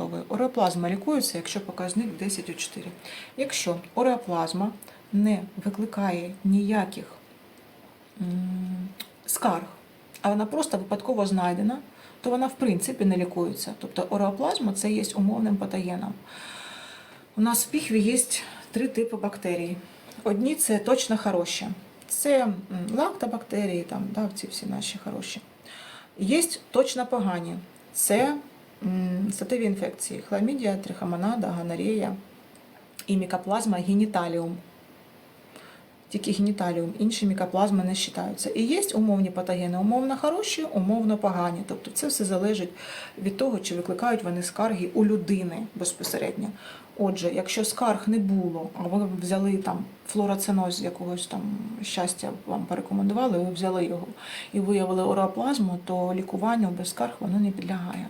влаштовує. Ореоплазма лікується, якщо показник 10 у 4. Якщо ореоплазма не викликає ніяких скарг, а вона просто випадково знайдена, то вона в принципі не лікується. Тобто ореоплазма це є умовним патогеном. У нас в піхві є три типи бактерій. Одні це точно хороші. Це лактобактерії, там, да, ці всі наші хороші. Є точно погані. Це статеві інфекції: хламідія, трихомонада, гонорея і мікоплазма геніталіум. Тільки геніталіум, інші мікоплазми не вважаються. І є умовні патогени, умовно хороші, умовно погані. Тобто це все залежить від того, чи викликають вони скарги у людини безпосередньо. Отже, якщо скарг не було, а ви взяли там флороциноз якогось там щастя, вам порекомендували, ви взяли його і виявили ореоплазму, то лікуванню без скарг воно не підлягає.